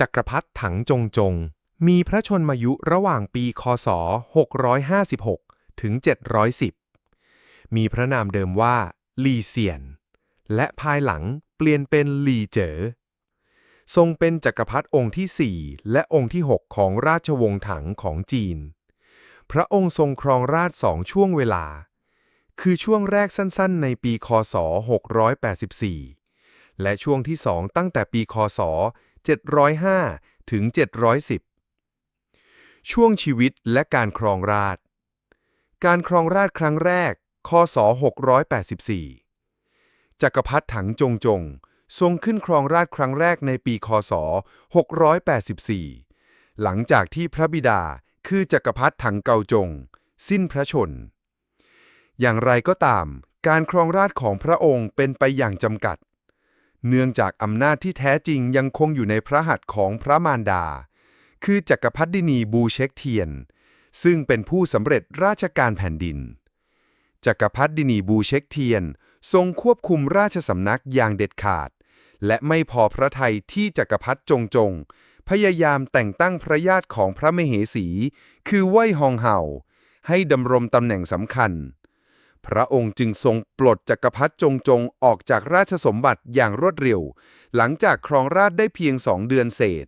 จักรพรรดิถังจงจง มีพระชนมายุระหว่างปีคศ 656 ถึง 710 มีพระนามเดิมว่าลีเซียน และภายหลังเปลี่ยนเป็นลีเจ๋อทรงเป็นจักรพรรดิองค์ที่ 4 และองค์ที่ 6 ของราชวงศ์ถังของจีน พระองค์ทรงครองราชสองช่วงเวลา คือช่วงแรกสั้นๆ ในปีคศ 684 และช่วงที่สองตั้งแต่ปีคศ 705 ถึง 710 ช่วงชีวิตและการครองราช การครองราชครั้งแรกคศ684 จักรพรรดิถังจงจง ทรงขึ้นครองราชครั้งแรกในปีคศ 684 หลังจากที่พระบิดาคือจักรพรรดิถังเกาจง สิ้นพระชน อย่างไรก็ตาม การครองราชของพระองค์เป็นไปอย่างจำกัด เนื่องจากอำนาจที่แท้จริงยังคงอยู่ในพระหัตถ์ของพระมารดา คือจักรพรรดินีบูเช็กเทียน ซึ่งเป็นผู้สำเร็จราชการแผ่นดิน จักรพรรดินีบูเช็กเทียน ทรงควบคุมราชสำนักอย่างเด็ดขาด และไม่พอพระทัยที่จักรพรรดิจงจง พยายามแต่งตั้งพระญาติของพระมเหสี คือเว่ยฮองเห่า ให้ดำรงตำแหน่งสำคัญ พระองค์จึงทรงปลดจักรพรรดิจงจงออกจากราชสมบัติอย่างรวดเร็ว หลังจากครองราชได้เพียงสองเดือนเศษ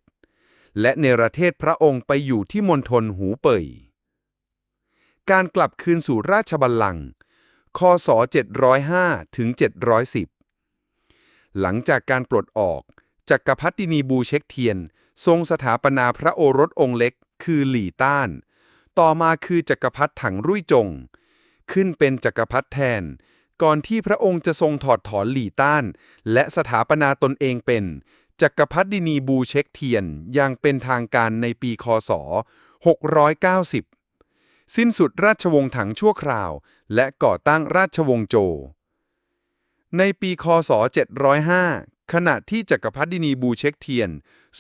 และเนรเทศพระองค์ไปอยู่ที่มณฑลหูเป่ย การกลับคืนสู่ราชบัลลังก์คศ 705ถึง710 หลังจากการปลดออกจักรพรรดินีบูเช็กเทียน ทรงสถาปนาพระโอรสองค์เล็ก คือหลี่ต้าน ต่อมาคือจักรพรรดิถังรุ่ยจง ขึ้นเป็นจักรพรรดิแทน ก่อนที่พระองค์จะทรงถอดถอนหลี่ต้าน และสถาปนาตนเองเป็น จักรพรรดินีบูเช็กเทียนอย่างเป็นทางการในปีคศ 690 สิ้นสุดราชวงศ์ถังชั่วคราว และก่อตั้งราชวงศ์โจ ในปีคศ 705 ขณะที่จักรพรรดินีบูเช็กเทียน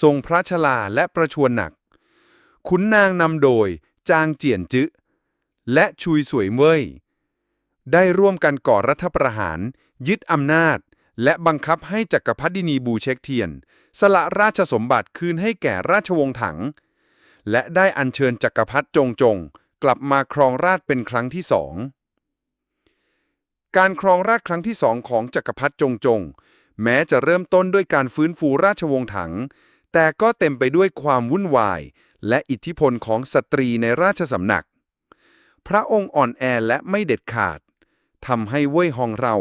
ทรงพระชลาและประชวรหนักขุนนางนำโดยจางเจียนจึ และชุยสวยเว่ยได้ร่วมกันก่อรัฐประหาร ยึดอำนาจ และบังคับให้จักรพรรดินีบูเช็กเทียน สละราชสมบัติคืนให้แก่ราชวงศ์ถัง และได้อัญเชิญจักรพรรดิจงจง กลับมาครองราชเป็นครั้งที่สองการครองราชครั้งที่สองของจักรพรรดิจงจง แม้จะเริ่มต้นด้วยการฟื้นฟูราชวงศ์ถัง แต่ก็เต็มไปด้วยความวุ่นวาย และอิทธิพลของสตรีในราชสำนัก พระองค์อ่อนแอและไม่เด็ดขาดทำให้เว่ยฮองเรา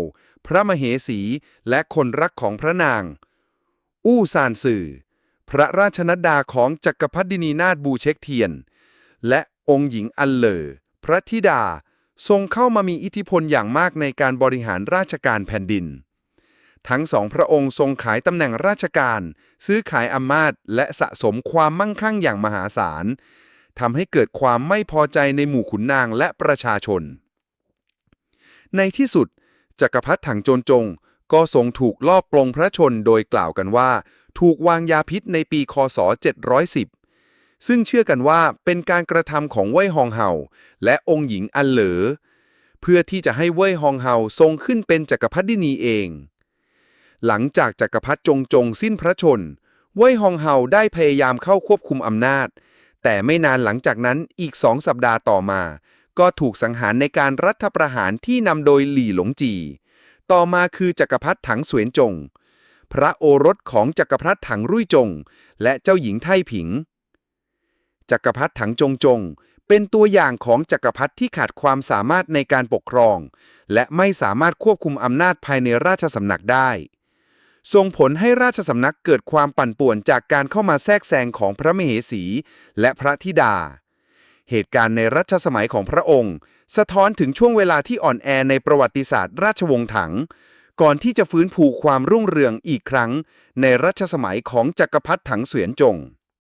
พระมเหสีและคนรักของพระนาง อู้ซานสื่อ พระราชนัดดาของจักรพรรดินีนาถบูเช็กเทียน และองค์หญิงอันเลอพระธิดาทรงเข้ามามีอิทธิพลอย่างมากในการบริหารราชการแผ่นดิน ทั้งสองพระองค์ทรงขายตำแหน่งราชการ ซื้อขายอำนาจและสะสมความมั่งคั่งอย่างมหาศาล ทำให้เกิดความไม่พอใจในหมู่ขุนนางและประชาชน ในที่สุดจักรพรรดิถังโจนจง ก็ทรงถูกลอบปลงพระชนโดยกล่าวกันว่า ถูกวางยาพิษในปีคศ 710 ซึ่งเชื่อกันว่าเป็นการกระทำของเว่ยฮองเฮาและองค์หญิงอันเหลอ เพื่อที่จะให้เว่ยฮองเฮาทรงขึ้นเป็นจักรพรรดินีเอง หลังจากจักรพรรดิจงจงสิ้นพระชนเว่ยฮองเฮาได้พยายามเข้าควบคุมอำนาจ แต่ไม่นานหลังจากนั้นอีกสองสัปดาห์ต่อมา ก็ถูกสังหารในการรัฐประหารที่นำโดยหลี่หลงจี ต่อมาคือจักรพรรดิถังสวนจง พระโอรสของจักรพรรดิถังรุ่ยจง และเจ้าหญิงไท่ผิง จักรพรรดิถังจงจง เป็นตัวอย่างของจักรพรรดิที่ขาดความสามารถในการปกครอง และไม่สามารถควบคุมอำนาจภายในราชสำนักได้ ส่งผลให้ราชสำนักเกิดความปั่นป่วนจากการเข้ามาแทรกแซงของพระมเหสี และพระธิดา เหตุการณ์ในรัชสมัยของพระองค์ สะท้อนถึงช่วงเวลาที่อ่อนแอในประวัติศาสตร์ราชวงศ์ถัง ก่อนที่จะฟื้นผูความรุ่งเรืองอีกครั้ง ในรัชสมัยของจักรพรรดิถังเสวียนจง